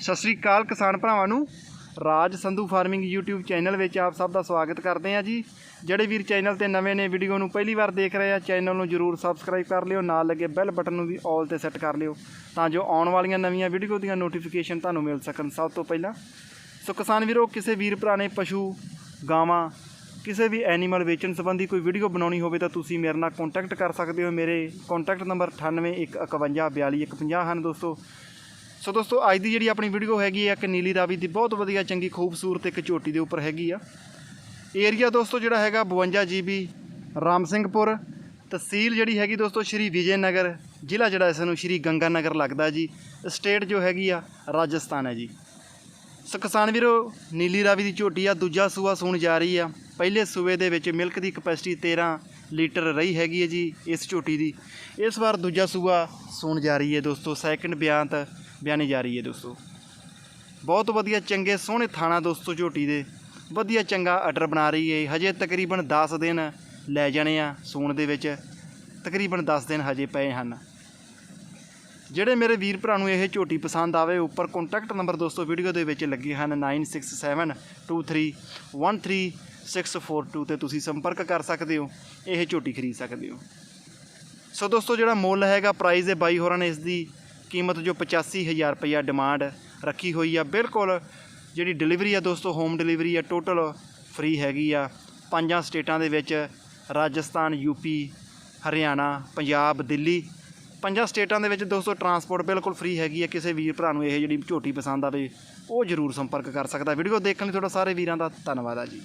ਸਤਿ ਸ੍ਰੀ ਅਕਾਲ ਕਿਸਾਨ ਭਰਾਵਾਂ ਨੂੰ। Raj Sandhu farming YouTube channel ਵਿੱਚ ਆਪ ਸਭ ਦਾ ਸਵਾਗਤ ਕਰਦੇ ਹਾਂ ਜੀ। ਜਿਹੜੇ ਵੀਰ ਚੈਨਲ ਤੇ ਨਵੇਂ ਨੇ, ਵੀਡੀਓ ਨੂੰ ਪਹਿਲੀ ਵਾਰ ਦੇਖ ਰਹੇ ਆ, ਚੈਨਲ ਨੂੰ ਜਰੂਰ ਸਬਸਕ੍ਰਾਈਬ ਕਰ ਲਿਓ, ਨਾਲ ਲੱਗੇ ਬੈਲ ਬਟਨ ਨੂੰ ਵੀ ਆਲ ਤੇ ਸੈੱਟ ਕਰ ਲਿਓ, ਤਾਂ ਜੋ ਆਉਣ ਵਾਲੀਆਂ ਨਵੀਆਂ ਵੀਡੀਓ ਦੀਆਂ ਨੋਟੀਫਿਕੇਸ਼ਨ ਤੁਹਾਨੂੰ ਮਿਲ ਸਕਣ ਸਭ ਤੋਂ ਪਹਿਲਾਂ। ਸੋ ਕਿਸਾਨ ਵੀਰੋ, ਕਿਸੇ ਵੀਰ ਭਰਾ ਨੇ ਪਸ਼ੂ, ਗਾਵਾਂ, ਕਿਸੇ ਵੀ ਐਨੀਮਲ ਵੇਚਣ ਸੰਬੰਧੀ ਕੋਈ ਵੀਡੀਓ ਬਣਾਉਣੀ ਹੋਵੇ ਤਾਂ ਤੁਸੀਂ ਮੇਰੇ ਨਾਲ ਕੰਟੈਕਟ ਕਰ ਸਕਦੇ ਹੋ। ਮੇਰੇ ਕੰਟੈਕਟ ਨੰਬਰ 9815424150 ਹਨ ਦੋਸਤੋ। ਸੋ ਦੋਸਤੋ, ਅੱਜ ਦੀ ਜਿਹੜੀ ਆਪਣੀ ਵੀਡੀਓ ਹੈਗੀ ਆ ਇੱਕ ਨੀਲੀ ਰਾਵੀ ਦੀ ਬਹੁਤ ਵਧੀਆ, ਚੰਗੀ, ਖੂਬਸੂਰਤ ਇੱਕ ਝੋਟੀ ਦੇ ਉੱਪਰ ਹੈਗੀ ਆ। ਏਰੀਆ ਦੋਸਤੋ ਜਿਹੜਾ ਹੈਗਾ 52 ਜੀਬੀ ਰਾਮ ਸਿੰਘਪੁਰ ਤਹਿਸੀਲ ਜਿਹੜੀ ਹੈਗੀ ਦੋਸਤੋ ਸ਼੍ਰੀ ਵਿਜੇ ਨਗਰ ਜ਼ਿਲ੍ਹਾ ਜਿਹੜਾ ਇਸ ਨੂੰ ਸ਼੍ਰੀ ਗੰਗਾ ਨਗਰ ਲੱਗਦਾ ਜੀ। ਸਟੇਟ ਜੋ ਹੈਗੀ ਆ ਰਾਜਸਥਾਨ ਹੈ ਜੀ। ਸੋ ਕਿਸਾਨ ਵੀਰੋ, ਨੀਲੀ ਰਾਵੀ ਦੀ ਝੋਟੀ ਆ, ਦੂਜਾ ਸੂਆ ਸੂਣ ਜਾ ਰਹੀ ਆ। ਪਹਿਲੇ ਸੂਏ ਦੇ ਵਿੱਚ ਮਿਲਕ ਦੀ ਕਪੈਸਿਟੀ 13 ਲੀਟਰ ਰਹੀ ਹੈਗੀ ਹੈ ਜੀ ਇਸ ਝੋਟੀ ਦੀ ਇਸ ਵਾਰ ਦੂਜਾ ਸੂਆ ਸੂਣ ਜਾ ਰਹੀ ਹੈ ਦੋਸਤੋ ਸੈਕਿੰਡ ਬਿਆਨ ਬਿਆਨੀ ਜਾ ਰਹੀ ਹੈ ਦੋਸਤੋ ਬਹੁਤ ਵਧੀਆ ਚੰਗੇ ਸੋਹਣੇ ਥਾਣਾ ਦੋਸਤੋ ਝੋਟੀ ਦੇ ਵਧੀਆ ਚੰਗਾ ਆਰਡਰ ਬਣਾ ਰਹੀ ਹੈ ਹਜੇ ਤਕਰੀਬਨ 10 ਦਿਨ ਲੈ ਜਾਣੇ ਆ ਸੂਣ ਦੇ ਵਿੱਚ ਤਕਰੀਬਨ 10 ਦਿਨ ਹਜੇ ਪਏ ਹਨ ਜਿਹੜੇ ਮੇਰੇ ਵੀਰ ਭਰਾ ਨੂੰ ਇਹ ਝੋਟੀ ਪਸੰਦ ਆਵੇ ਉੱਪਰ ਕੰਟੈਕਟ ਨੰਬਰ ਦੋਸਤੋ ਵੀਡੀਓ ਦੇ ਵਿੱਚ ਲੱਗੇ ਹਨ 9672313642 ਤੇ ਤੁਸੀਂ ਸੰਪਰਕ ਕਰ ਸਕਦੇ ਹੋ, ਇਹ ਝੋਟੀ ਖਰੀਦ ਸਕਦੇ ਹੋ। ਸੋ ਦੋਸਤੋ, ਜਿਹੜਾ ਮੁੱਲ ਹੈਗਾ ਪ੍ਰਾਈਸ ਹੈ ਬਾਈ ਹੋਰਾਂ ਨੇ ਇਸ ਦੀ ਕੀਮਤ ਜੋ 85000 ਰੁਪਇਆ ਡਿਮਾਂਡ ਰੱਖੀ ਹੋਈ ਆ। ਬਿਲਕੁਲ, ਜਿਹੜੀ ਡਿਲੀਵਰੀ ਆ ਦੋਸਤੋ ਹੋਮ ਡਿਲੀਵਰੀ ਆ ਟੋਟਲ ਫ੍ਰੀ ਹੈਗੀ ਆ। ਪੰਜਾਂ ਸਟੇਟਾਂ ਦੇ ਵਿੱਚ ਰਾਜਸਥਾਨ ਯੂਪੀ ਹਰਿਆਣਾ, ਪੰਜਾਬ, ਦਿੱਲੀ। ਪੰਜਾਂ ਸਟੇਟਾਂ ਦੇ ਵਿੱਚ ਦੋਸਤੋ ਟਰਾਂਸਪੋਰਟ ਬਿਲਕੁਲ ਫ੍ਰੀ ਹੈਗੀ ਆ। ਕਿਸੇ ਵੀਰ ਭਰਾ ਨੂੰ ਇਹ ਜਿਹੜੀ ਝੋਟੀ ਪਸੰਦ ਆਵੇ, ਉਹ ਜ਼ਰੂਰ ਸੰਪਰਕ ਕਰ ਸਕਦਾ। ਵੀਡੀਓ ਦੇਖਣ ਲਈ ਤੁਹਾਡਾ ਸਾਰੇ ਵੀਰਾਂ ਦਾ ਧੰਨਵਾਦ ਆ ਜੀ।